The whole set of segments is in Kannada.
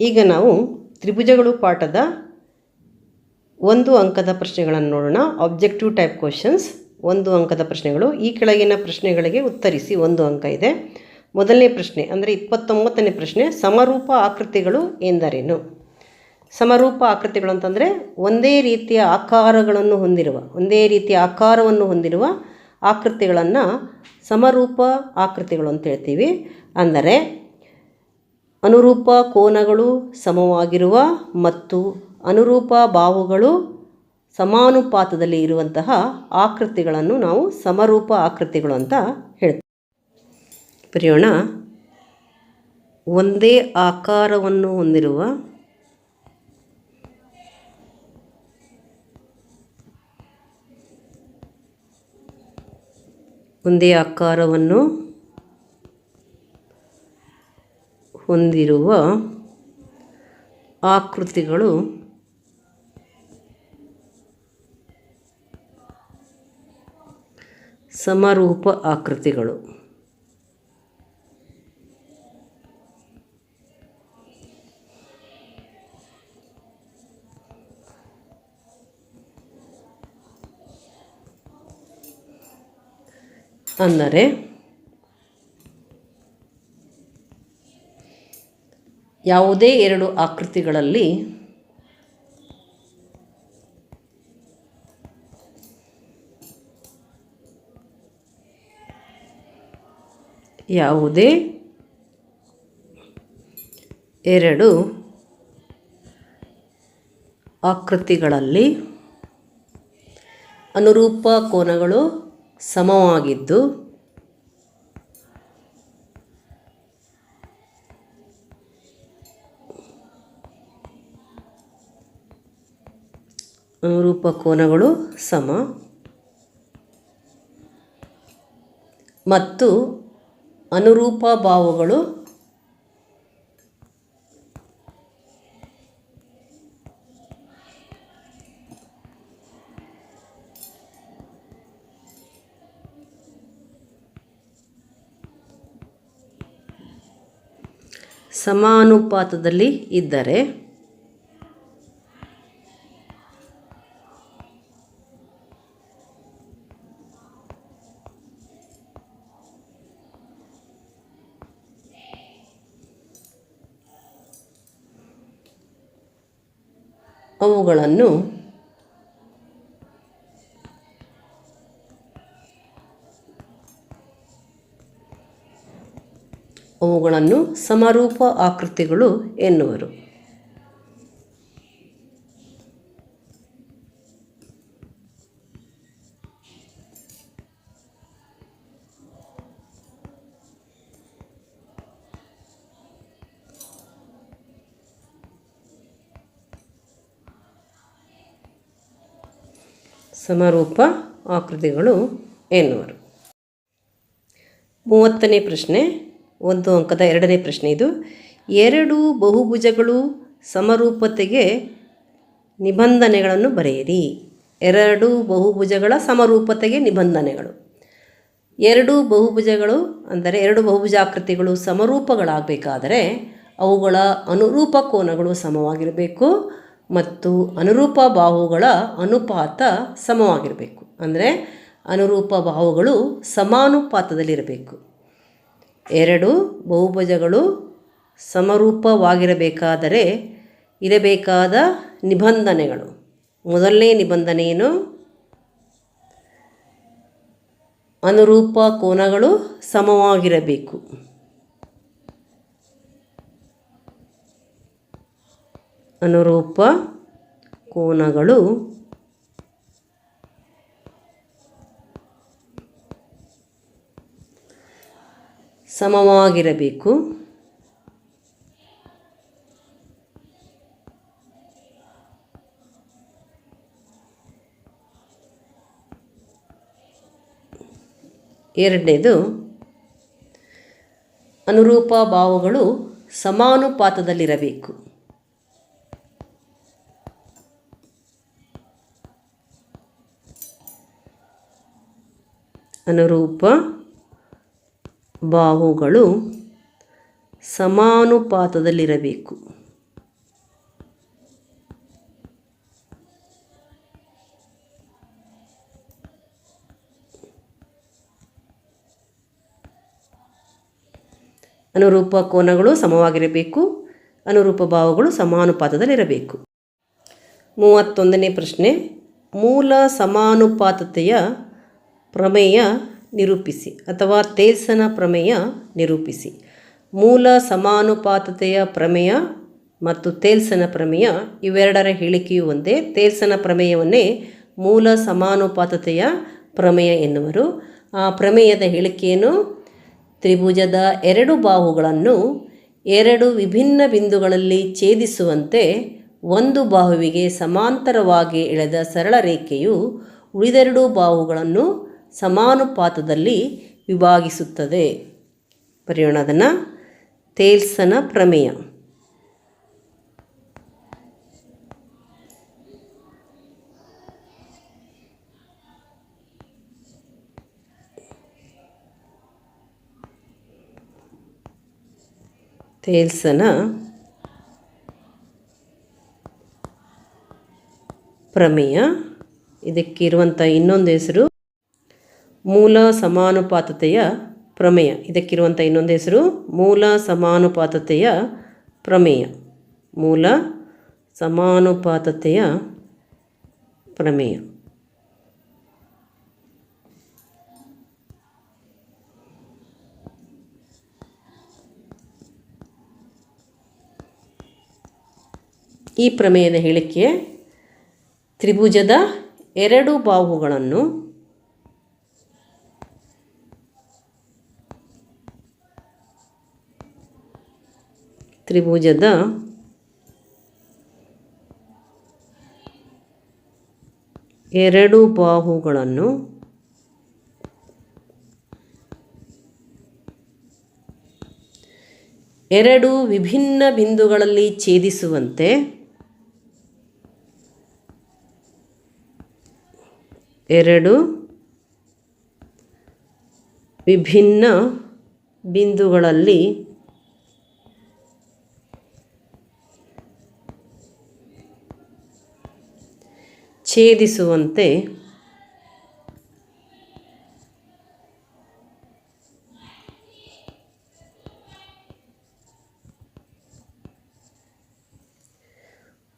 ಈಗ ನಾವು ತ್ರಿಭುಜಗಳು ಪಾಠದ ಒಂದು ಅಂಕದ ಪ್ರಶ್ನೆಗಳನ್ನು ನೋಡೋಣ. ಆಬ್ಜೆಕ್ಟಿವ್ ಟೈಪ್ ಕ್ವಶನ್ಸ್ ಒಂದು ಅಂಕದ ಪ್ರಶ್ನೆಗಳು. ಈ ಕೆಳಗಿನ ಪ್ರಶ್ನೆಗಳಿಗೆ ಉತ್ತರಿಸಿ ಒಂದು ಅಂಕ ಇದೆ. ಮೊದಲನೇ ಪ್ರಶ್ನೆ, ಅಂದರೆ ಇಪ್ಪತ್ತೊಂಬತ್ತನೇ ಪ್ರಶ್ನೆ, ಸಮರೂಪ ಆಕೃತಿಗಳು ಎಂದರೇನು? ಸಮರೂಪ ಆಕೃತಿಗಳು ಅಂತಂದರೆ ಒಂದೇ ರೀತಿಯ ಆಕಾರಗಳನ್ನು ಹೊಂದಿರುವ, ಒಂದೇ ರೀತಿಯ ಆಕಾರವನ್ನು ಹೊಂದಿರುವ ಆಕೃತಿಗಳನ್ನು ಸಮರೂಪ ಆಕೃತಿಗಳು ಅಂತ ಹೇಳ್ತೀವಿ. ಅಂದರೆ ಅನುರೂಪ ಕೋನಗಳು ಸಮವಾಗಿರುವ ಮತ್ತು ಅನುರೂಪ ಬಾಹುಗಳು ಸಮಾನುಪಾತದಲ್ಲಿ ಇರುವಂತಹ ಆಕೃತಿಗಳನ್ನು ನಾವು ಸಮರೂಪ ಆಕೃತಿಗಳು ಅಂತ ಹೇಳ್ತೇವೆ. ಬರೆಯೋಣ ಒಂದೇ ಆಕಾರವನ್ನು ಹೊಂದಿರುವ ಒಂದೇ ಆಕಾರವನ್ನು ಹೊಂದಿರುವ ಆಕೃತಿಗಳು ಸಮರೂಪ ಆಕೃತಿಗಳು. ಅಂದರೆ ಯಾವುದೇ ಎರಡು ಆಕೃತಿಗಳಲ್ಲಿ ಯಾವುದೇ ಎರಡು ಆಕೃತಿಗಳಲ್ಲಿ ಅನುರೂಪ ಕೋನಗಳು ಸಮವಾಗಿದ್ದು ಅನುರೂಪ ಕೋನಗಳು ಸಮ. ಮತ್ತು ಅನುರೂಪ ಭಾವಗಳು ಸಮಾನುಪಾತದಲ್ಲಿ ಇದ್ದರೆ ಅವುಗಳನ್ನು ಅವುಗಳನ್ನು ಸಮರೂಪ ಆಕೃತಿಗಳು ಎನ್ನುವರು. ಸಮರೂಪ ಆಕೃತಿಗಳು ಎನ್ನುವರು. ಮೂವತ್ತನೇ ಪ್ರಶ್ನೆ, ಒಂದು ಅಂಕದ ಎರಡನೇ ಪ್ರಶ್ನೆ ಇದು. ಎರಡು ಬಹುಭುಜಗಳು ಸಮರೂಪತೆಗೆ ನಿಬಂಧನೆಗಳನ್ನು ಬರೆಯಿರಿ. ಎರಡು ಬಹುಭುಜಗಳ ಸಮರೂಪತೆಗೆ ನಿಬಂಧನೆಗಳು. ಎರಡು ಬಹುಭುಜಗಳು ಅಂದರೆ ಎರಡು ಬಹುಭುಜಾಕೃತಿಗಳು ಸಮರೂಪಗಳಾಗಬೇಕಾದರೆ ಅವುಗಳ ಅನುರೂಪ ಕೋನಗಳು ಸಮವಾಗಿರಬೇಕು. ಮತ್ತು ಅನುರೂಪ ಬಾಹುಗಳ ಅನುಪಾತ ಸಮವಾಗಿರಬೇಕು. ಅಂದರೆ ಅನುರೂಪ ಬಾಹುಗಳು ಸಮಾನುಪಾತದಲ್ಲಿರಬೇಕು. ಎರಡು ಬಹುಭುಜಗಳು ಸಮರೂಪವಾಗಿರಬೇಕಾದರೆ ಇರಬೇಕಾದ ನಿಬಂಧನೆಗಳು. ಮೊದಲನೇ ನಿಬಂಧನೆಯನ್ನು ಅನುರೂಪ ಕೋನಗಳು ಸಮವಾಗಿರಬೇಕು. ಅನುರೂಪ ಕೋನಗಳು. ಸಮವಾಗಿರಬೇಕು. ಎರಡನೇದು ಅನುರೂಪ ಭಾವಗಳು ಸಮಾನುಪಾತದಲ್ಲಿರಬೇಕು. ಅನುರೂಪ ಬಾಹುಗಳು ಸಮಾನುಪಾತದಲ್ಲಿರಬೇಕು. ಅನುರೂಪ ಕೋನಗಳು ಸಮವಾಗಿರಬೇಕು ಅನುರೂಪ ಭಾವಗಳು ಸಮಾನುಪಾತದಲ್ಲಿರಬೇಕು. ಮೂವತ್ತೊಂದನೇ ಪ್ರಶ್ನೆ ಮೂಲ ಸಮಾನುಪಾತತೆಯ ಪ್ರಮೇಯ ನಿರೂಪಿಸಿ ಅಥವಾ ತೇಲ್ಸನ ಪ್ರಮೇಯ ನಿರೂಪಿಸಿ. ಮೂಲ ಸಮಾನುಪಾತತೆಯ ಪ್ರಮೇಯ ಮತ್ತು ತೇಲ್ಸನ ಪ್ರಮೇಯ ಇವೆರಡರ ಹೇಳಿಕೆಯು ಒಂದೇ. ತೇಲ್ಸನ ಪ್ರಮೇಯವನ್ನೇ ಮೂಲ ಸಮಾನುಪಾತತೆಯ ಪ್ರಮೇಯ ಎನ್ನುವರು. ಆ ಪ್ರಮೇಯದ ಹೇಳಿಕೆಯನ್ನು ತ್ರಿಭುಜದ ಎರಡು ಬಾಹುಗಳನ್ನು ಎರಡು ವಿಭಿನ್ನ ಬಿಂದುಗಳಲ್ಲಿ ಛೇದಿಸುವಂತೆ ಒಂದು ಬಾಹುವಿಗೆ ಸಮಾಂತರವಾಗಿ ಎಳೆದ ಸರಳ ರೇಖೆಯು ಉಳಿದೆರಡು ಬಾಹುಗಳನ್ನು ಸಮಾನುಪಾತದಲ್ಲಿ ವಿಭಾಗಿಸುತ್ತದೆ. ಬರೆಯೋಣ ಅದನ್ನು. ತೇಲ್ಸನ ಪ್ರಮೇಯ. ತೇಲ್ಸನ ಪ್ರಮೇಯ. ಇದಕ್ಕಿರುವಂಥ ಇನ್ನೊಂದು ಹೆಸರು ಮೂಲ ಸಮಾನುಪಾತತೆಯ ಪ್ರಮೇಯ. ಇದಕ್ಕಿರುವಂಥ ಇನ್ನೊಂದು ಹೆಸರು ಮೂಲ ಸಮಾನುಪಾತತೆಯ ಪ್ರಮೇಯ. ಮೂಲ ಸಮಾನುಪಾತತೆಯ ಪ್ರಮೇಯ. ಈ ಪ್ರಮೇಯದ ಹೇಳಿಕೆ ತ್ರಿಭುಜದ ಎರಡು ಬಾಹುಗಳನ್ನು ತ್ರಿಭುಜದ ಎರಡು ಬಾಹುಗಳನ್ನು ಎರಡು ವಿಭಿನ್ನ ಬಿಂದುಗಳಲ್ಲಿ ಛೇದಿಸುವಂತೆ ಎರಡು ವಿಭಿನ್ನ ಬಿಂದುಗಳಲ್ಲಿ ಛೇದಿಸುವಂತೆ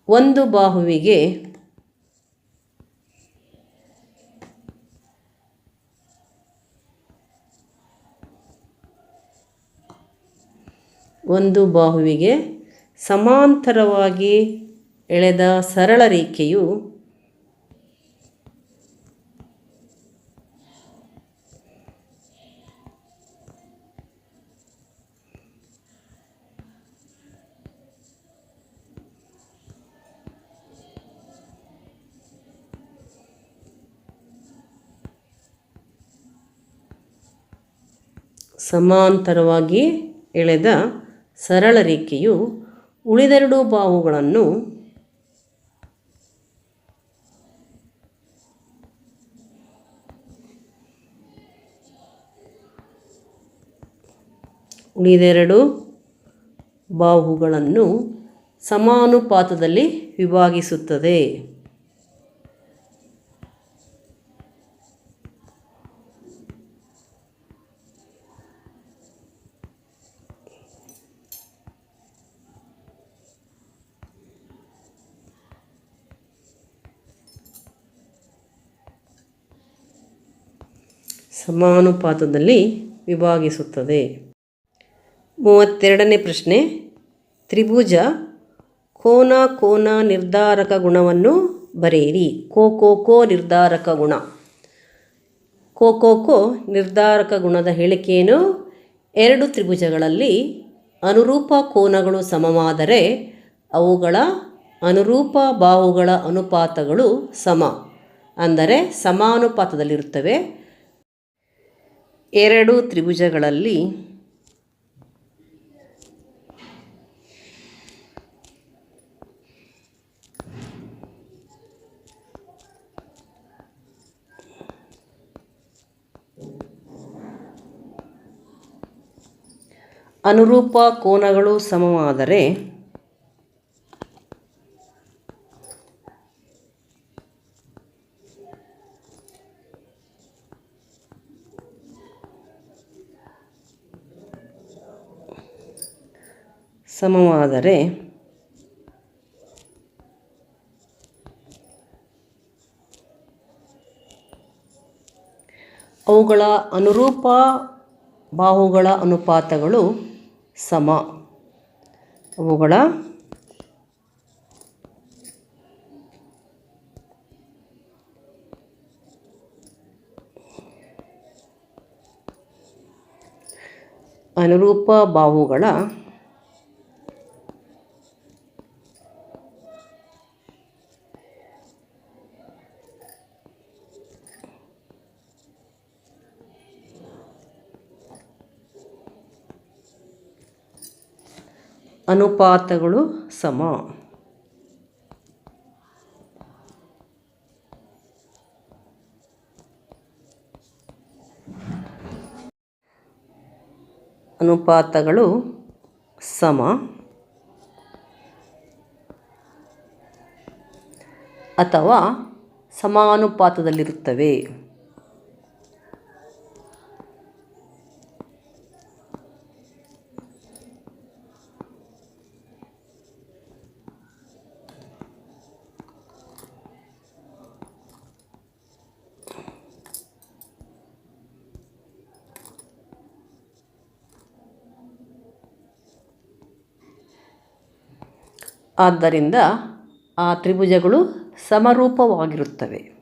ಒಂದು ಬಾಹುವಿಗೆ ಒಂದು ಬಾಹುವಿಗೆ ಸಮಾಂತರವಾಗಿ ಎಳೆದ ಸರಳ ರೇಖೆಯು ಸಮಾಂತರವಾಗಿ ಎಳೆದ ಸರಳ ರೇಖೆಯು ಉಳಿದೆರಡು ಬಾಹುಗಳನ್ನು ಉಳಿದೆರಡು ಬಾಹುಗಳನ್ನು ಸಮಾನುಪಾತದಲ್ಲಿ ವಿಭಾಗಿಸುತ್ತದೆ. ಸಮಾನುಪಾತದಲ್ಲಿ ವಿಭಾಗಿಸುತ್ತದೆ. ಮೂವತ್ತೆರಡನೇ ಪ್ರಶ್ನೆ, ತ್ರಿಭುಜ ಕೋನ ಕೋನ ನಿರ್ಧಾರಕ ಗುಣವನ್ನು ಬರೆಯಿರಿ. ಕೋ ಕೋ ನಿರ್ಧಾರಕ ಗುಣ. ಕೋ ಕೋ ಕೋ ನಿರ್ಧಾರಕ ಗುಣದ ಹೇಳಿಕೆಯನ್ನು ಎರಡು ತ್ರಿಭುಜಗಳಲ್ಲಿ ಅನುರೂಪ ಕೋನಗಳು ಸಮವಾದರೆ ಅವುಗಳ ಅನುರೂಪ ಬಾಹುಗಳ ಅನುಪಾತಗಳು ಸಮ. ಅಂದರೆ ಸಮಾನುಪಾತದಲ್ಲಿರುತ್ತವೆ. ಎರಡು ತ್ರಿಭುಜಗಳಲ್ಲಿ ಅನುರೂಪ ಕೋನಗಳು ಸಮವಾದರೆ ಸಮವಾದರೆ ಅವುಗಳ ಅನುರೂಪ ಬಾಹುಗಳ ಅನುಪಾತಗಳು ಸಮ. ಅವುಗಳ ಅನುರೂಪ ಬಾಹುಗಳ ಅನುಪಾತಗಳು ಸಮ. ಅನುಪಾತಗಳು ಸಮ. ಅಥವಾ ಸಮಾನುಪಾತದಲ್ಲಿರುತ್ತವೆ. ಆದ್ದರಿಂದ ಆ ತ್ರಿಭುಜಗಳು ಸಮರೂಪವಾಗಿರುತ್ತವೆ.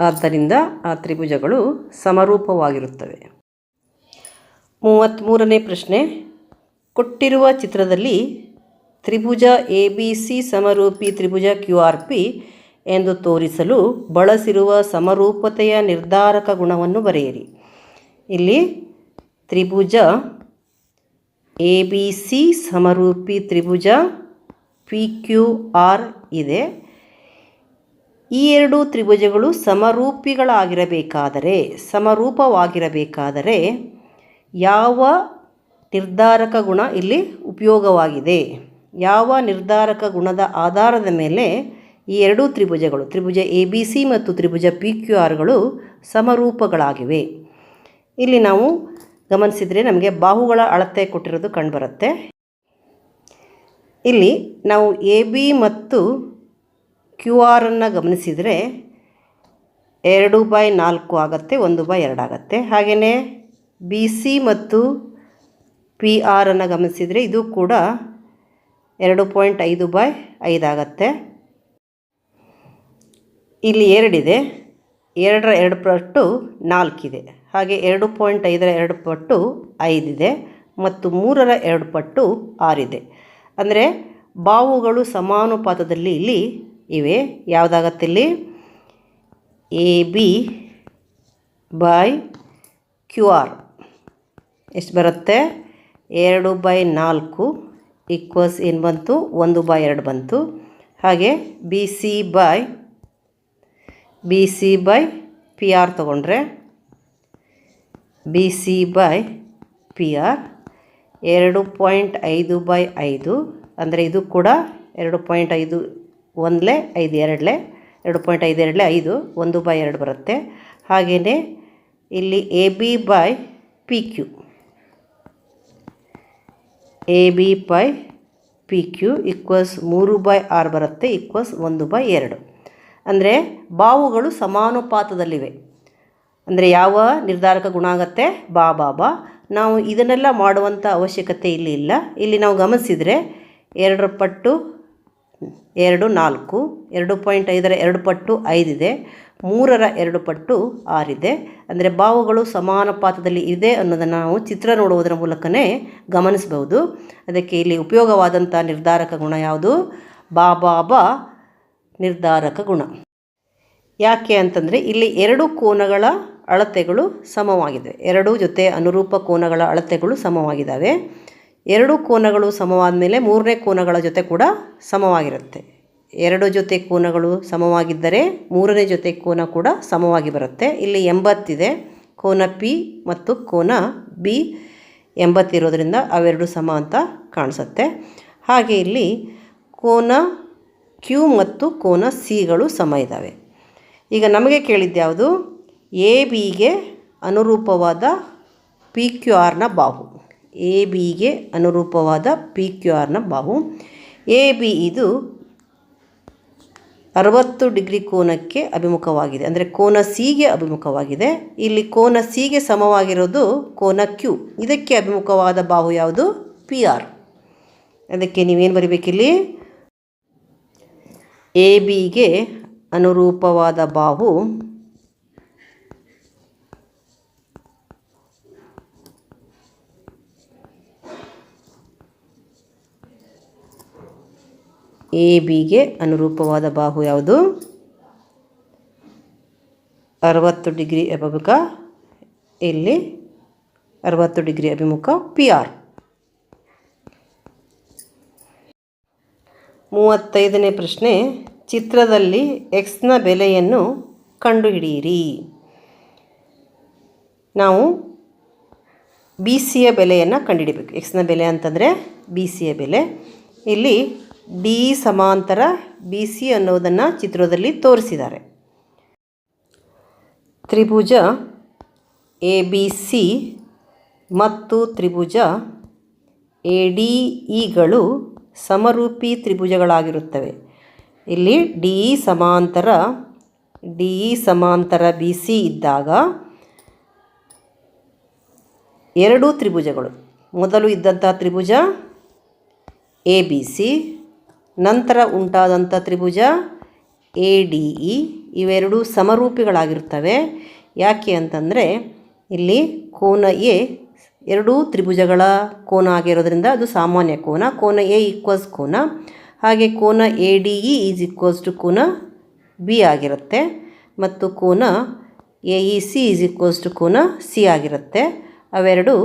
ಆದ್ದರಿಂದ ಆ ತ್ರಿಭುಜಗಳು ಸಮರೂಪವಾಗಿರುತ್ತವೆ. ಮೂವತ್ತ್ಮೂರನೇ ಪ್ರಶ್ನೆ. ಕೊಟ್ಟಿರುವ ಚಿತ್ರದಲ್ಲಿ ತ್ರಿಭುಜ ಎ, ಬಿ, ಸಿ ಸಮರೂಪಿ ತ್ರಿಭುಜ ಕ್ಯೂ, ಆರ್, ಪಿ ಎಂದು ತೋರಿಸಲು ಬಳಸಿರುವ ಸಮರೂಪತೆಯ ನಿರ್ಧಾರಕ ಗುಣವನ್ನು ಬರೆಯಿರಿ. ಇಲ್ಲಿ ತ್ರಿಭುಜ ಎ, ಬಿ, ಸಿ ಸಮರೂಪಿ ತ್ರಿಭುಜ ಪಿ, ಕ್ಯೂ, ಆರ್ ಇದೆ. ಈ ಎರಡು ತ್ರಿಭುಜಗಳು ಸಮರೂಪಿಗಳಾಗಿರಬೇಕಾದರೆ, ಸಮರೂಪವಾಗಿರಬೇಕಾದರೆ ಯಾವ ನಿರ್ಧಾರಕ ಗುಣ ಇಲ್ಲಿ ಉಪಯೋಗವಾಗಿದೆ? ಯಾವ ನಿರ್ಧಾರಕ ಗುಣದ ಆಧಾರದ ಮೇಲೆ ಈ ಎರಡೂ ತ್ರಿಭುಜಗಳು, ತ್ರಿಭುಜ ಎ, ಬಿ, ಸಿ ಮತ್ತು ತ್ರಿಭುಜ ಪಿ, ಕ್ಯೂ ಆರ್ಗಳು ಸಮರೂಪಗಳಾಗಿವೆ? ಇಲ್ಲಿ ನಾವು ಗಮನಿಸಿದರೆ ನಮಗೆ ಬಾಹುಗಳ ಅಳತೆ ಕೊಟ್ಟಿರೋದು ಕಂಡುಬರುತ್ತೆ ಇಲ್ಲಿ ನಾವು ಎ, ಬಿ ಮತ್ತು ಕ್ಯೂ ಆರನ್ನು ಗಮನಿಸಿದರೆ ಎರಡು ಬೈ ನಾಲ್ಕು ಆಗುತ್ತೆ, ಒಂದು ಬೈ ಎರಡಾಗತ್ತೆ ಹಾಗೆಯೇ ಬಿ, ಸಿ ಮತ್ತು ಪಿ ಆರನ್ನು ಗಮನಿಸಿದರೆ ಇದು ಕೂಡ ಎರಡು ಪಾಯಿಂಟ್ ಐದು ಬೈ ಐದಾಗತ್ತೆ ಇಲ್ಲಿ ಎರಡಿದೆ ಎರಡರ ಎರಡು ಪಟ್ಟು ನಾಲ್ಕಿದೆ ಹಾಗೆ ಎರಡು ಪಾಯಿಂಟ್ ಐದರ ಎರಡು ಪಟ್ಟು ಐದಿದೆ ಮತ್ತು ಮೂರರ ಎರಡು ಪಟ್ಟು ಆರಿದೆ ಅಂದರೆ ಬಾವುಗಳು ಸಮಾನುಪಾತದಲ್ಲಿ ಇಲ್ಲಿ ಇವೆ. ಯಾವುದಾಗತ್ತೆ ಇಲ್ಲಿ A, B, by, Q, R. ಎಷ್ಟು ಬರುತ್ತೆ? ಎರಡು ಬೈ ನಾಲ್ಕು ಈಕ್ವಲ್ಸ್ ಏನು ಬಂತು? ಒಂದು ಬೈ ಎರಡು ಬಂತು. ಹಾಗೆ B, C by, B, C by, P, R ತೊಗೊಂಡ್ರೆ B, C by, P, R. ಎರಡು ಪಾಯಿಂಟ್ ಐದು ಬೈ ಐದು, ಅಂದರೆ ಇದು ಕೂಡ ಎರಡು ಪಾಯಿಂಟ್ ಐದು ಒಂದಲೇ ಐದು, ಎರಡಲೆ, ಎರಡು ಪಾಯಿಂಟ್ ಐದು, ಎರಡಲೆ ಐದು, ಒಂದು ಬೈ ಎರಡು ಬರುತ್ತೆ. ಹಾಗೆಯೇ ಇಲ್ಲಿ A B by P Q. A B by P Q equals ಮೂರು ಬೈ ಆರು ಬರುತ್ತೆ, ಈಕ್ವಲ್ಸ್ ಒಂದು ಬೈ ಎರಡು. ಅಂದರೆ ಬಾವುಗಳು ಸಮಾನುಪಾತದಲ್ಲಿವೆ. ಅಂದರೆ ಯಾವ ನಿರ್ಧಾರಕ ಗುಣ ಆಗತ್ತೆ ಬಾ ಬಾ ಬಾ. ನಾವು ಇದನ್ನೆಲ್ಲ ಮಾಡುವಂಥ ಅವಶ್ಯಕತೆ ಇಲ್ಲಿ ಇಲ್ಲ. ಇಲ್ಲಿ ನಾವು ಗಮನಿಸಿದರೆ ಎರಡರ ಪಟ್ಟು ಎರಡು ನಾಲ್ಕು, ಎರಡು ಪಾಯಿಂಟ್ ಐದರ ಎರಡು ಪಟ್ಟು ಐದಿದೆ, ಮೂರರ ಎರಡು ಪಟ್ಟು ಆರಿದೆ. ಅಂದರೆ ಬಾವುಗಳು ಪಾತ್ರದಲ್ಲಿ ಇದೆ ಅನ್ನೋದನ್ನು ನಾವು ಚಿತ್ರ ನೋಡುವುದರ ಮೂಲಕನೇ ಗಮನಿಸಬಹುದು. ಅದಕ್ಕೆ ಇಲ್ಲಿ ಉಪಯೋಗವಾದಂಥ ನಿರ್ಧಾರಕ ಗುಣ ಯಾವುದು? ಬಾ ಬಾ ಬಾ, ನಿರ್ಧಾರಕ ಗುಣ. ಯಾಕೆ ಅಂತಂದರೆ ಇಲ್ಲಿ ಎರಡು ಕೋನಗಳ ಅಳತೆಗಳು ಸಮವಾಗಿದೆ ಎರಡು ಜೊತೆ ಅನುರೂಪ ಕೋನಗಳ ಅಳತೆಗಳು ಸಮವಾಗಿದ್ದಾವೆ. ಎರಡು ಕೋನಗಳು ಸಮವಾದ ಮೇಲೆ ಮೂರನೇ ಕೋನಗಳ ಜೊತೆ ಕೂಡ ಸಮವಾಗಿರುತ್ತೆ. ಎರಡು ಜೊತೆ ಕೋನಗಳು ಸಮವಾಗಿದ್ದರೆ ಮೂರನೇ ಜೊತೆ ಕೋನ ಕೂಡ ಸಮವಾಗಿ ಬರುತ್ತೆ. ಇಲ್ಲಿ ಎಂಬತ್ತಿದೆ. ಕೋನ ಪಿ ಮತ್ತು ಕೋನ ಬಿ ಎಂಬತ್ತಿರೋದ್ರಿಂದ ಅವೆರಡು ಸಮ ಅಂತ ಕಾಣಿಸುತ್ತೆ. ಹಾಗೆ ಇಲ್ಲಿ ಕೋನ ಕ್ಯೂ ಮತ್ತು ಕೋನ ಸಿಗಳು ಸಮ ಇದ್ದಾವೆ. ಈಗ ನಮಗೆ ಕೇಳಿದ್ದ್ಯಾವುದು ಎ ಬಿಗೆ ಅನುರೂಪವಾದ ಪಿ ಕ್ಯೂ ಆರ್ನ ಬಾಹು. ಎ ಬಿಗೆ ಅನುರೂಪವಾದ ಪಿ ಕ್ಯೂ ಆರ್ನ ಬಾಹು. ಎ ಬಿ ಇದು ಅರವತ್ತು ಡಿಗ್ರಿ ಕೋನಕ್ಕೆ ಅಭಿಮುಖವಾಗಿದೆ. ಅಂದರೆ ಕೋನ ಸಿಗೆ ಅಭಿಮುಖವಾಗಿದೆ. ಇಲ್ಲಿ ಕೋನ ಸಿಗೆ ಸಮವಾಗಿರೋದು ಕೋನ ಕ್ಯೂ ಇದಕ್ಕೆ ಅಭಿಮುಖವಾದ ಬಾಹು ಯಾವುದು? ಪಿ ಆರ್ ಅದಕ್ಕೆ ನೀವೇನು ಬರಿಬೇಕಿಲ್ಲಿ? ಎ ಬಿಗೆ ಅನುರೂಪವಾದ ಬಾಹು ಎ ಬಿಗೆ ಅನುರೂಪವಾದ ಬಾಹು ಯಾವುದು? ಅರವತ್ತು ಡಿಗ್ರಿ ಅಭಿಮುಖ, ಇಲ್ಲಿ ಅರವತ್ತು ಡಿಗ್ರಿ ಅಭಿಮುಖ ಪಿ ಆರ್ ಮೂವತ್ತೈದನೇ ಪ್ರಶ್ನೆ, ಚಿತ್ರದಲ್ಲಿ ಎಕ್ಸ್ನ ಬೆಲೆಯನ್ನು ಕಂಡುಹಿಡಿಯಿರಿ. ನಾವು ಬಿ ಸಿಯ ಬೆಲೆಯನ್ನು ಕಂಡುಹಿಡಿಬೇಕು. ಎಕ್ಸ್ನ ಬೆಲೆ ಅಂತಂದರೆ ಬಿ ಸಿಯ ಬೆಲೆ. ಇಲ್ಲಿ ಡಿ ಸಮಾಂತರ, ಬಿ ಸಿ ಅನ್ನೋದನ್ನು ಚಿತ್ರದಲ್ಲಿ ತೋರಿಸಿದ್ದಾರೆ. ತ್ರಿಭುಜ ಎ ಬಿ ಸಿ ಮತ್ತು ತ್ರಿಭುಜ ಎ ಡಿ ಇಗಳು ಸಮರೂಪಿ ತ್ರಿಭುಜಗಳಾಗಿರುತ್ತವೆ. ಇಲ್ಲಿ ಡಿ ಸಮಾಂತರ ಡಿ ಸಮಾಂತರ ಬಿ ಸಿ ಇದ್ದಾಗ ಎರಡೂ ತ್ರಿಭುಜಗಳು. ಮೊದಲು ಇದ್ದಂಥ ತ್ರಿಭುಜ ಎ ಬಿ ಸಿ ನಂತರ ಉಂಟಾದಂಥ ತ್ರಿಭುಜ ಎ, ಡಿ, ಇ ಇವೆರಡೂ ಸಮರೂಪಿಗಳಾಗಿರ್ತವೆ ಯಾಕೆ ಅಂತಂದರೆ ಇಲ್ಲಿ ಕೋನ ಎ ಎರಡೂ ತ್ರಿಭುಜಗಳ ಕೋನ ಆಗಿರೋದ್ರಿಂದ ಅದು ಸಾಮಾನ್ಯ ಕೋನ. ಕೋನ ಎ ಈಕ್ವಲ್ಸ್ ಕೋನ. ಹಾಗೆ ಕೋನ A, D, E is equals to ಕೋನ ಬಿ ಆಗಿರುತ್ತೆ. ಮತ್ತು ಕೋನ A, E, C is equals to ಕೋನ ಸಿ ಆಗಿರುತ್ತೆ. ಅವೆರಡು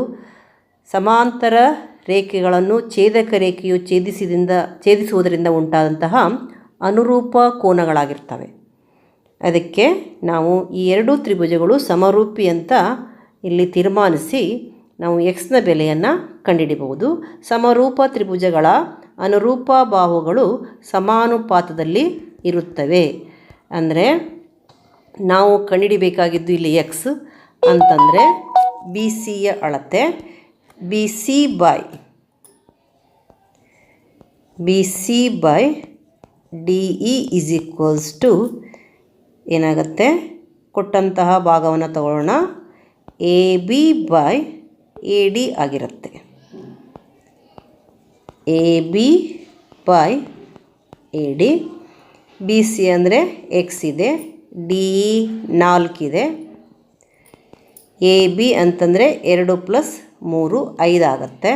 ಸಮಾಂತರ ರೇಖೆಗಳನ್ನು ಛೇದಕ ರೇಖೆಯು ಛೇದಿಸಿದಿಂದ ಛೇದಿಸುವುದರಿಂದ ಉಂಟಾದಂತಹ ಅನುರೂಪ ಕೋನಗಳಾಗಿರ್ತವೆ. ಅದಕ್ಕೆ ನಾವು ಈ ಎರಡೂ ತ್ರಿಭುಜಗಳು ಸಮರೂಪಿ ಅಂತ ಇಲ್ಲಿ ತೀರ್ಮಾನಿಸಿ ನಾವು ಎಕ್ಸ್ನ ಬೆಲೆಯನ್ನು ಕಂಡುಹಿಡಿಬಹುದು ಸಮರೂಪ ತ್ರಿಭುಜಗಳ ಅನುರೂಪ ಬಾಹುಗಳು ಸಮಾನುಪಾತದಲ್ಲಿ ಇರುತ್ತವೆ. ಅಂದರೆ ನಾವು ಕಂಡುಹಿಡಿಬೇಕಾಗಿದ್ದು ಇಲ್ಲಿ ಎಕ್ಸ್ ಅಂತಂದರೆ ಬಿ ಸಿಯ ಅಳತೆ. B C by D E is equals to ಏನಾಗುತ್ತೆ? ಕೊಟ್ಟಂತಹ ಭಾಗವನ್ನು ತಗೊಳ್ಳೋಣ. A B by A D ಆಗಿರುತ್ತೆ. A B by A D B C ಅಂದರೆ ಎಕ್ಸ್ ಇದೆ. ಡಿ ಇ ನಾಲ್ಕಿದೆ ಎ, ಬಿ ಅಂತಂದರೆ ಎರಡು ಪ್ಲಸ್ ಮೂರು ಐದು ಆಗುತ್ತೆ.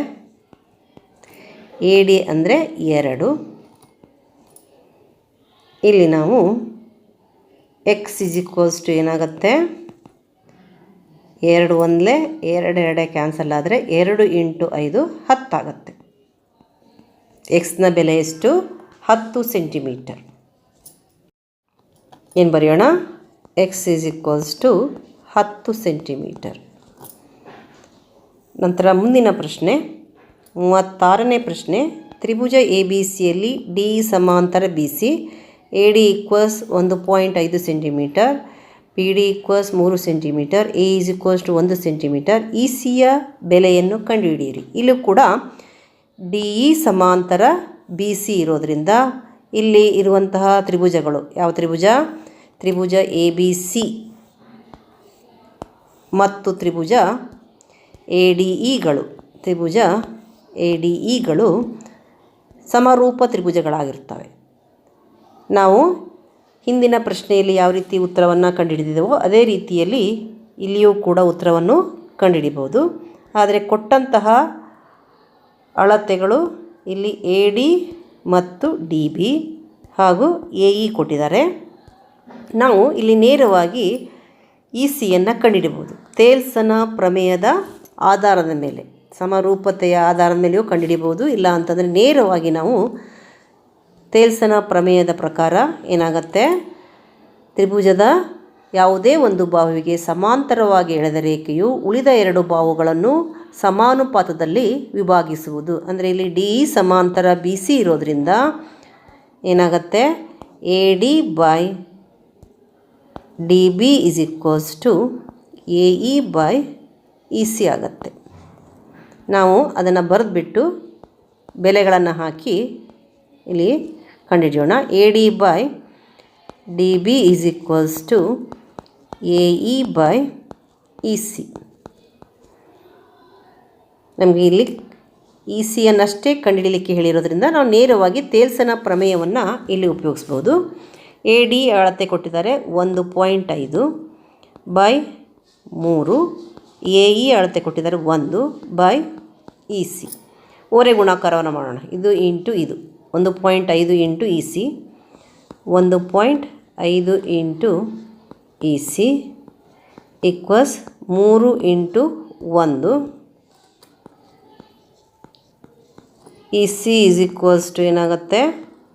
ಎ, ಡಿ ಅಂದರೆ ಎರಡು. ಇಲ್ಲಿ ನಾವು ಎಕ್ಸ್ ಇಸ್ ಈಕ್ವಲ್ಸ್ ಟು ಏನಾಗುತ್ತೆ? ಎರಡು ಒಂದಲೇ ಎರಡು ಎರಡೇ ಕ್ಯಾನ್ಸಲ್ ಆದರೆ ಎರಡು ಇಂಟು ಐದು ಹತ್ತಾಗತ್ತೆ. ಎಕ್ಸ್ನ ಬೆಲೆ ಎಷ್ಟು? ಹತ್ತು ಸೆಂಟಿಮೀಟರ್ ಏನು ಬರೆಯೋಣ? ಎಕ್ಸ್ ಈಸ್ ಈಕ್ವಲ್ಸ್ ಟು ಹತ್ತು ಸೆಂಟಿಮೀಟರ್. ನಂತರ ಮುಂದಿನ ಪ್ರಶ್ನೆ, ಮೂವತ್ತಾರನೇ ಪ್ರಶ್ನೆ, ತ್ರಿಭುಜ ಎ ಬಿ ಸಿಯಲ್ಲಿ ಡಿ ಸಮಾಂತರ B C A D equals ಒಂದು ಪಾಯಿಂಟ್ ಐದು ಸೆಂಟಿಮೀಟರ್, ಪಿ ಡಿ ಈಕ್ವಲ್ಸ್ ಮೂರು centimetre, A is equals to ಒಂದು ಸೆಂಟಿಮೀಟರ್ ಇ ಸಿಯ ಬೆಲೆಯನ್ನು ಕಂಡುಹಿಡಿಯಿರಿ. ಇಲ್ಲೂ ಕೂಡ ಡಿ ಇ ಸಮಾಂತರ ಬಿ ಸಿ ಇರೋದರಿಂದ ಇಲ್ಲಿ ಇರುವಂತಹ ತ್ರಿಭುಜಗಳು, ಯಾವ ತ್ರಿಭುಜ? ತ್ರಿಭುಜ ಎ ಬಿ ಸಿ. ಮತ್ತು ತ್ರಿಭುಜ ಎ ಡಿ ಇಗಳು. ತ್ರಿಭುಜ ಎ ಡಿ ಇಗಳು ಸಮರೂಪ ತ್ರಿಭುಜಗಳಾಗಿರ್ತವೆ ನಾವು ಹಿಂದಿನ ಪ್ರಶ್ನೆಯಲ್ಲಿ ಯಾವ ರೀತಿ ಉತ್ತರವನ್ನು ಕಂಡುಹಿಡಿದಿದ್ದೆವೋ ಅದೇ ರೀತಿಯಲ್ಲಿ ಇಲ್ಲಿಯೂ ಕೂಡ ಉತ್ತರವನ್ನು ಕಂಡುಹಿಡಿಬೋದು ಆದರೆ ಕೊಟ್ಟಂತಹ ಅಳತೆಗಳು ಇಲ್ಲಿ ಎ ಡಿ ಮತ್ತು ಡಿ ಬಿ ಹಾಗೂ ಎ ಇ ಕೊಟ್ಟಿದ್ದಾರೆ. ನಾವು ಇಲ್ಲಿ ನೇರವಾಗಿ ಇ ಸಿಯನ್ನು ಕಂಡುಹಿಡಿಬೋದು ತೇಲ್ಸನ ಪ್ರಮೇಯದ ಆಧಾರದ ಮೇಲೆ, ಸಮರೂಪತೆಯ ಆಧಾರದ ಮೇಲೆಯೂ ಕಂಡುಹಿಡಿಬೋದು ಇಲ್ಲ ಅಂತಂದರೆ ನೇರವಾಗಿ ನಾವು ತೇಲ್ಸನ ಪ್ರಮೇಯದ ಪ್ರಕಾರ ಏನಾಗುತ್ತೆ? ತ್ರಿಭುಜದ ಯಾವುದೇ ಒಂದು ಬಾಹುವಿಗೆ ಸಮಾಂತರವಾಗಿ ಎಳೆದ ರೇಖೆಯು ಉಳಿದ ಎರಡು ಬಾಹುಗಳನ್ನು ಸಮಾನುಪಾತದಲ್ಲಿ ವಿಭಾಗಿಸುವುದು. ಅಂದರೆ ಇಲ್ಲಿ ಡಿ ಸಮಾಂತರ ಬಿ ಸಿ ಇರೋದರಿಂದ ಏನಾಗುತ್ತೆ? A D by D B is equals to A E by E C ಆಗುತ್ತೆ. ನಾವು ಅದನ್ನು ಬರೆದ್ಬಿಟ್ಟು ಬೆಲೆಗಳನ್ನು ಹಾಕಿ ಇಲ್ಲಿ ಕಂಡುಹಿಡಿಯೋಣ. A D by D B is equals to A E by E C ನಮಗೆ ಇಲ್ಲಿ ಇ ಸಿಯನ್ನಷ್ಟೇ ಕಂಡುಹಿಡಿಯಲಿಕ್ಕೆ ಹೇಳಿರೋದ್ರಿಂದ ನಾವು ನೇರವಾಗಿ ತೇಲ್ಸನ ಪ್ರಮೇಯವನ್ನು ಇಲ್ಲಿ ಉಪಯೋಗಿಸ್ಬೋದು. ಎ ಡಿ ಅಳತೆ ಕೊಟ್ಟಿದ್ದಾರೆ. ಒಂದು ಪಾಯಿಂಟ್ ಐದು ಬೈ ಮೂರು. ಎ ಇ ಅಳತೆ ಕೊಟ್ಟಿದ್ದಾರೆ. ಒಂದು ಬೈ ಇ ಸಿ ಓರೆ ಗುಣಾಕಾರವನ್ನು ಮಾಡೋಣ. ಇದು ಇಂಟು ಇದು. ಒಂದು ಪಾಯಿಂಟ್ ಐದು ಇಂಟು ಇ ಸಿ ಒಂದು ಪಾಯಿಂಟ್ ಐದು ಇಂಟು ಇ ಸಿ ಈಕ್ವಸ್ ಮೂರು ಇಂಟು ಒಂದು. E C is equals to ಏನಾಗುತ್ತೆ?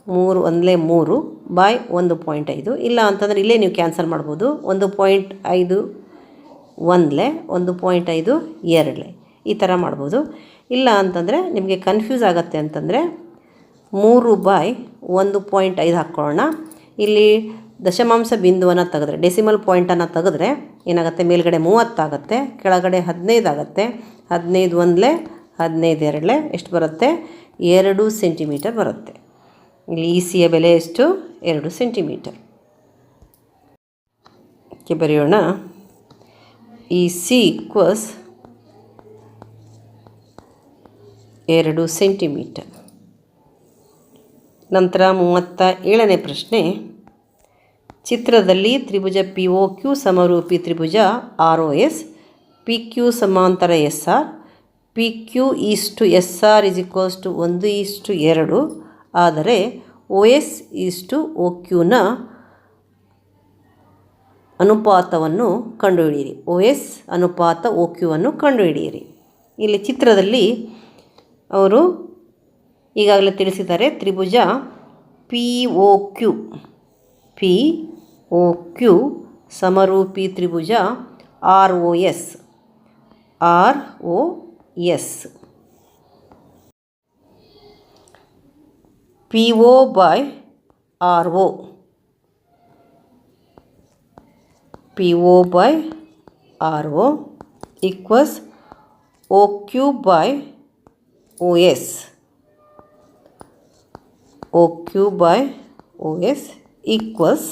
ಮೂರು, ಒಂದಲೇ ಮೂರು. ಬಾಯ್ ಒಂದು ಪಾಯಿಂಟ್ ಐದು. ಇಲ್ಲ ಅಂತಂದರೆ ಇಲ್ಲೇ ನೀವು ಕ್ಯಾನ್ಸಲ್ ಮಾಡ್ಬೋದು. ಒಂದು ಪಾಯಿಂಟ್ ಐದು ಒಂದಲೇ, ಒಂದು ಪಾಯಿಂಟ್ ಐದು ಎರಡಲೆ. ಈ ಥರ ಮಾಡ್ಬೋದು. ಇಲ್ಲ ಅಂತಂದರೆ ನಿಮಗೆ ಕನ್ಫ್ಯೂಸ್ ಆಗುತ್ತೆ ಅಂತಂದರೆ ಮೂರು ಬಾಯ್ ಒಂದು ಪಾಯಿಂಟ್ ಐದು ಹಾಕ್ಕೊಳ್ಳೋಣ. ಇಲ್ಲಿ ದಶಮಾಂಶ ಬಿಂದುವನ್ನು ತೆಗೆದ್ರೆ ಡೆಸಿಮಲ್ ಪಾಯಿಂಟನ್ನು ತೆಗೆದ್ರೆ ಏನಾಗುತ್ತೆ? ಮೇಲ್ಗಡೆ ಮೂವತ್ತಾಗುತ್ತೆ ಕೆಳಗಡೆ ಹದಿನೈದು ಆಗುತ್ತೆ. ಹದಿನೈದು ಒಂದಲೆ, ಹದಿನೈದು ಎರಡಲೆ. ಎಷ್ಟು ಬರುತ್ತೆ? ಎರಡು ಸೆಂಟಿಮೀಟರ್ ಬರುತ್ತೆ. ಇಲ್ಲಿ ಇ ಸಿಯ ಬೆಲೆ ಎಷ್ಟು? ಎರಡು ಸೆಂಟಿಮೀಟರ್. ಕ್ಕೆ ಬರೆಯೋಣ. ಇ ಸಿ ಈಕ್ವಸ್ ಎರಡು ಸೆಂಟಿಮೀಟರ್. ನಂತರ ಮೂವತ್ತ ಏಳನೇ ಪ್ರಶ್ನೆ. ಚಿತ್ರದಲ್ಲಿ ತ್ರಿಭುಜ ಪಿ ಓ ಕ್ಯೂ ಸಮರೂಪಿ ತ್ರಿಭುಜ R O S P Q ಸಮಾಂತರ S R P Q is to S R is equals to ಒಂದು ಈಸ್ಟು ಎರಡು ಆದರೆ ಒ ಎಸ್ ಈಸ್ಟು ಒ ಕ್ಯೂನ ಅನುಪಾತವನ್ನು ಕಂಡುಹಿಡಿಯಿರಿ. ಒ ಎಸ್ ಅನುಪಾತ ಒ ಕ್ಯೂವನ್ನು ಕಂಡುಹಿಡಿಯಿರಿ. ಇಲ್ಲಿ ಚಿತ್ರದಲ್ಲಿ ಅವರು ಈಗಾಗಲೇ ತಿಳಿಸಿದ್ದಾರೆ, ತ್ರಿಭುಜ P O Q, P O Q ಸಮರೂಪಿ Tribhuja R O S, R O S. P O by R O P O by R O equals O Q by O S O Q by O S equals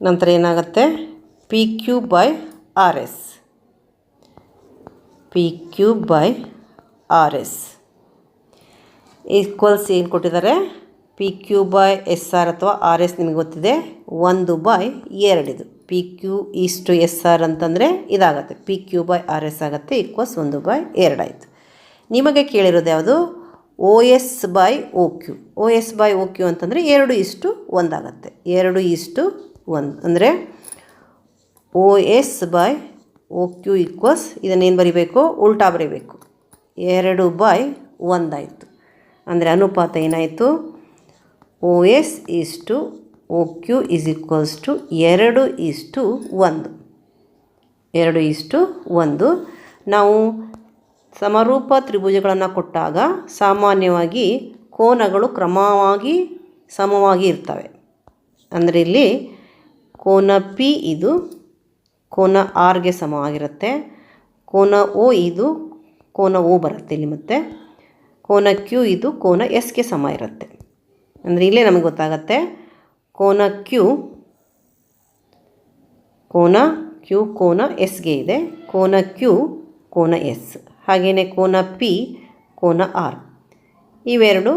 ನಂತರ ಏನಾಗುತ್ತೆ? P Q by R S P Q by R S equals ಏನು ಕೊಟ್ಟಿದ್ದಾರೆ? P Q by S R ಅಥವಾ ಆರ್ ಎಸ್ ನಿಮಗೆ ಗೊತ್ತಿದೆ? ಒಂದು by ಎರಡಿದು. P Q is to S R ಅಂತಂದರೆ ಇದಾಗುತ್ತೆ. P Q by R S ಆಗುತ್ತೆ ಈಕ್ವಲ್ಸ್ ಒಂದು ಬೈ ಎರಡಾಯಿತು. ನಿಮಗೆ ಕೇಳಿರೋದು ಯಾವುದು? O S by O Q O S by O Q ಅಂತಂದರೆ ಎರಡು ಇಷ್ಟು ಒಂದಾಗತ್ತೆ. ಎರಡು ಇಷ್ಟು ಒಂದು. ಅಂದರೆ O S by O Q equals ಇದನ್ನೇನು ಬರಿಬೇಕು? ಉಲ್ಟಾ ಬರೀಬೇಕು. ಎರಡು ಬೈ ಒಂದಾಯಿತು. ಅಂದರೆ ಅನುಪಾತ ಏನಾಯಿತು? O S is to O Q is equals to ಎರಡು ಈಸ್ಟು ಒಂದು. ಎರಡು ಇಷ್ಟು ಒಂದು. ನಾವು ಸಮರೂಪ ತ್ರಿಭುಜಗಳನ್ನು ಕೊಟ್ಟಾಗ ಸಾಮಾನ್ಯವಾಗಿ ಕೋನಗಳು ಕ್ರಮವಾಗಿ ಸಮವಾಗಿ ಇರ್ತವೆ. ಅಂದರೆ ಇಲ್ಲಿ ಕೋನ ಪಿ ಇದು ಕೋನ ಆರ್ಗೆ ಸಮವಾಗಿರುತ್ತೆ. ಕೋನ ಓ ಇದು ಕೋನ ಓ ಬರುತ್ತೆ ಇಲ್ಲಿ ಮತ್ತೆ. ಕೋನ ಕ್ಯೂ ಇದು ಕೋನ ಎಸ್ಗೆ ಸಮ ಇರುತ್ತೆ. ಅಂದರೆ ಇಲ್ಲೇ ನಮಗೆ ಗೊತ್ತಾಗತ್ತೆ. ಕೋನ ಕ್ಯೂ ಕೋನ ಕ್ಯೂ ಕೋನ ಎಸ್ಗೆ ಇದೆ. ಕೋನ ಕ್ಯೂ ಕೋನ ಎಸ್. ಹಾಗೆಯೇ ಕೋನ ಪಿ ಕೋನ ಆರ್. ಇವೆರಡು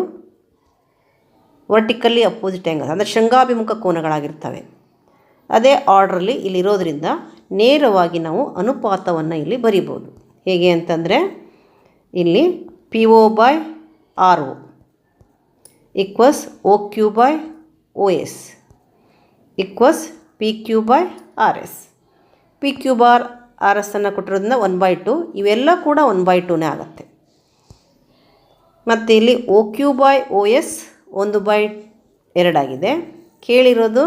ವರ್ಟಿಕಲ್ಲಿ ಅಪೋಸಿಟ್ ಆ್ಯಂಗಲ್ ಅಂದರೆ ಶೃಂಗಾಭಿಮುಖ ಕೋನಗಳಾಗಿರ್ತವೆ. ಅದೇ ಆರ್ಡ್ರಲ್ಲಿ ಇಲ್ಲಿರೋದ್ರಿಂದ ನೇರವಾಗಿ ನಾವು ಅನುಪಾತವನ್ನು ಇಲ್ಲಿ ಬರಿಬೋದು ಹೇಗೆ ಅಂತಂದರೆ ಇಲ್ಲಿ P O by R O equals O Q by O S equals P Q by R S P Q bar R S ಅನ್ನು ಕೊಟ್ಟಿರೋದ್ರಿಂದ ಒನ್ ಬೈ ಟು ಇವೆಲ್ಲ ಕೂಡ ಒನ್ ಬೈ ಟೂನೇ ಆಗುತ್ತೆ. ಮತ್ತು ಇಲ್ಲಿ O Q by O S ಒಂದು ಬೈ ಎರಡಾಗಿದೆ ಕೇಳಿರೋದು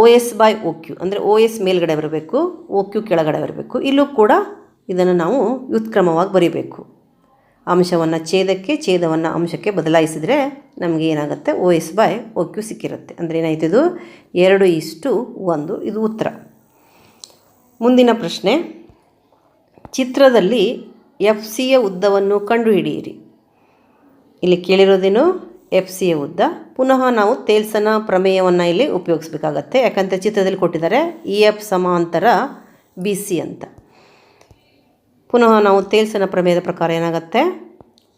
O S by O Q ಅಂದರೆ ಓ ಎಸ್ ಮೇಲ್ಗಡೆ ಬರಬೇಕು ಓ ಕ್ಯೂ ಕೆಳಗಡೆ ಬರಬೇಕು, ಇಲ್ಲೂ ಕೂಡ ಇದನ್ನು ನಾವು ವ್ಯುತ್ಕ್ರಮವಾಗಿ ಬರೀಬೇಕು. ಅಂಶವನ್ನು ಛೇದಕ್ಕೆ, ಛೇದವನ್ನು ಅಂಶಕ್ಕೆ ಬದಲಾಯಿಸಿದರೆ ನಮಗೆ ಏನಾಗುತ್ತೆ? O S by O Q ಸಿಕ್ಕಿರುತ್ತೆ. ಅಂದರೆ ಏನಾಯ್ತಿದು ಎರಡು ಇಷ್ಟು ಒಂದು, ಇದು ಉತ್ತರ. ಮುಂದಿನ ಪ್ರಶ್ನೆ. ಚಿತ್ರದಲ್ಲಿ ಎಫ್ ಸಿಯ ಉದ್ದವನ್ನು ಕಂಡುಹಿಡಿಯಿರಿ. ಇಲ್ಲಿ ಕೇಳಿರೋದೇನು? ಎಫ್ ಸಿಯ ಉದ್ದ. ಪುನಃ ನಾವು ತೇಲ್ಸನ ಪ್ರಮೇಯವನ್ನು ಇಲ್ಲಿ ಉಪಯೋಗಿಸ್ಬೇಕಾಗತ್ತೆ. ಯಾಕಂತ ಚಿತ್ರದಲ್ಲಿ ಕೊಟ್ಟಿದ್ದಾರೆ ಇ ಎಫ್ ಸಮಾಂತರ ಬಿ ಸಿ ಅಂತ. ಪುನಃ ನಾವು ತೇಲ್ಸನ ಪ್ರಮೇಯದ ಪ್ರಕಾರ ಏನಾಗುತ್ತೆ?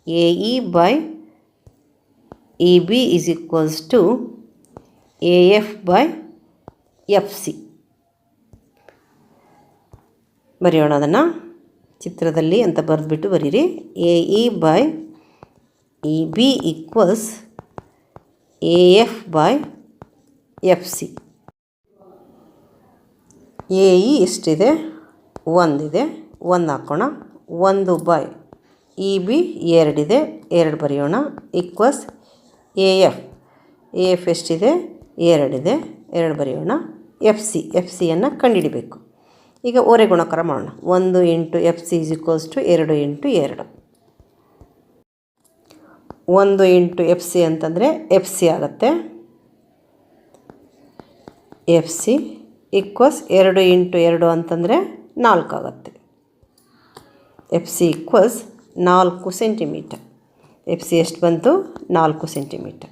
A E by E B is equals to A F by F C. ಬರೆಯೋಣ ಅದನ್ನು. ಚಿತ್ರದಲ್ಲಿ ಅಂತ ಬರೆದ್ಬಿಟ್ಟು ಬರೀರಿ. A E by E B equals A F by F C. A E ಎಷ್ಟಿದೆ? ಒಂದಿದೆ. ಒಂದು ಹಾಕೋಣ. ಒಂದು ಬೈ ಇ ಬಿ ಎರಡಿದೆ. ಎರಡು ಬರೆಯೋಣ. Equals A F. A F ಎಷ್ಟಿದೆ? ಎರಡಿದೆ. ಎರಡು ಬರೆಯೋಣ. F C. ಎಫ್ ಸಿಯನ್ನು ಕಂಡುಹಿಡಿಬೇಕು. ಈಗ ಓರೆ ಗುಣಕಾರ ಮಾಡೋಣ. ಒಂದು into F C is equals to ಎರಡು ಇಂಟು ಎರಡು. ಒಂದು ಇಂಟು ಎಫ್ ಸಿ ಅಂತಂದರೆ ಎಫ್ ಸಿ ಆಗುತ್ತೆ. ಎಫ್ ಸಿ ಈಕ್ವಸ್ ಎರಡು ಇಂಟು ಎರಡು ಅಂತಂದರೆ ನಾಲ್ಕು ಆಗುತ್ತೆ. ಎಫ್ ಸಿ ಈಕ್ವಲ್ಸ್ ನಾಲ್ಕು ಸೆಂಟಿಮೀಟರ್ ಎಫ್ ಸಿ ಎಷ್ಟು ಬಂತು? ನಾಲ್ಕು ಸೆಂಟಿಮೀಟರ್